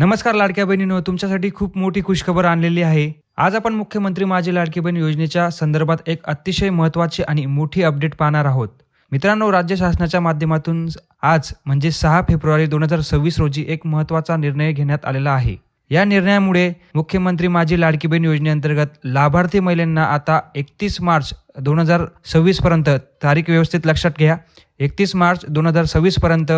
नमस्कार लाडक्या बहिणीनो तुमच्यासाठी खूप मोठी खुशखबर आणलेली आहे. आज आपण मुख्यमंत्री माझी लाडकी बहीण योजनेच्या संदर्भात एक अतिशय महत्त्वाची आणि मोठी अपडेट पाहणार आहोत. मित्रांनो राज्य शासनाच्या माध्यमातून आज म्हणजे सहा फेब्रुवारी दोन हजार सव्वीस रोजी एक महत्त्वाचा निर्णय घेण्यात आलेला आहे. या निर्णयामुळे मुख्यमंत्री माझी लाडकी बहीण योजनेअंतर्गत लाभार्थी महिलांना आता एकतीस मार्च दोन हजार सव्वीस पर्यंत तारीख व्यवस्थित लक्षात घ्या. एकतीस मार्च दोन हजार सव्वीस पर्यंत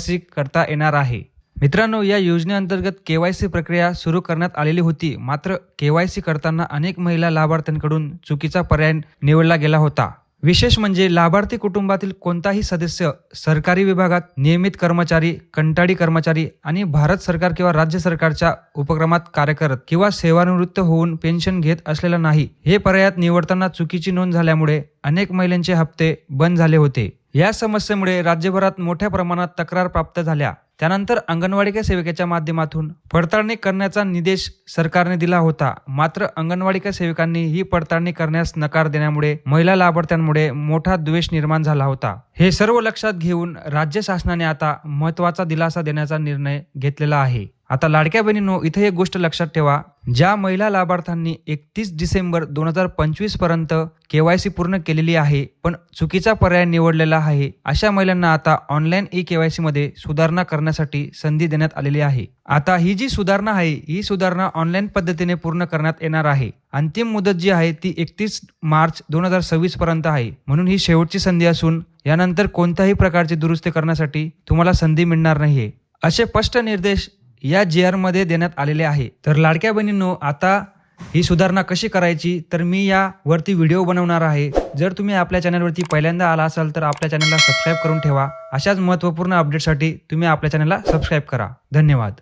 सी करता येणार आहे. मित्रांनो या योजनेअंतर्गत केवायसी प्रक्रिया सुरू करण्यात आलेली होती. मात्र केवायसी करताना अनेक महिला लाभार्थ्यांकडून चुकीचा पर्याय निवडला गेला होता. विशेष म्हणजे लाभार्थी कुटुंबातील कोणताही सदस्य सरकारी विभागात नियमित कर्मचारी कंटाळी कर्मचारी आणि भारत सरकार किंवा राज्य सरकारच्या उपक्रमात कार्य करत किंवा सेवानिवृत्त होऊन पेन्शन घेत असलेला नाही हे पर्यायात निवडताना चुकीची नोंद झाल्यामुळे अनेक महिलांचे हप्ते बंद झाले होते. या समस्येमुळे राज्यभरात मोठ्या प्रमाणात तक्रार प्राप्त झाल्या. त्यानंतर अंगणवाडी सेविकेच्या माध्यमातून पडताळणी करण्याचा निर्देश सरकारने दिला होता. मात्र अंगणवाडी सेविकांनी ही पडताळणी करण्यास नकार देण्यामुळे महिला लाभार्थ्यांमुळे मोठा द्वेष निर्माण झाला होता. हे सर्व लक्षात घेऊन राज्य शासनाने आता महत्त्वाचा दिलासा देण्याचा निर्णय घेतलेला आहे. आता लाडक्या बहिणींनो इथे एक गोष्ट लक्षात ठेवा. ज्या महिला लाभार्थ्यांनी एकतीस डिसेंबर दोन हजार पंचवीसपर्यंत केवायसी पूर्ण केलेली आहे पण चुकीचा पर्याय निवडलेला आहे अशा महिलांना आता ऑनलाईन ई केवायसी मध्ये सुधारणा करण्यासाठी संधी देण्यात आलेली आहे. आता ही जी सुधारणा आहे ही सुधारणा ऑनलाईन पद्धतीने पूर्ण करण्यात येणार आहे. अंतिम मुदत जी आहे ती एकतीस मार्च दोन हजार सव्वीस पर्यंत आहे. म्हणून ही शेवटची संधी असून यानंतर कोणत्याही प्रकारची दुरुस्ती करण्यासाठी तुम्हाला संधी मिळणार नाहीये. असे स्पष्ट निर्देश या जी आरमध्ये देण्यात आलेले आहे. तर लाडक्या बहिणींनो आता ही सुधारणा कशी करायची? तर मी या वरती व्हिडिओ बनवणार आहे. जर तुम्ही आपल्या चॅनलवरती पहिल्यांदा आला असाल तर आपल्या चॅनलला सबस्क्राईब करून ठेवा. अशाच महत्त्वपूर्ण अपडेटसाठी तुम्ही आपल्या चॅनलला सबस्क्राईब करा. धन्यवाद.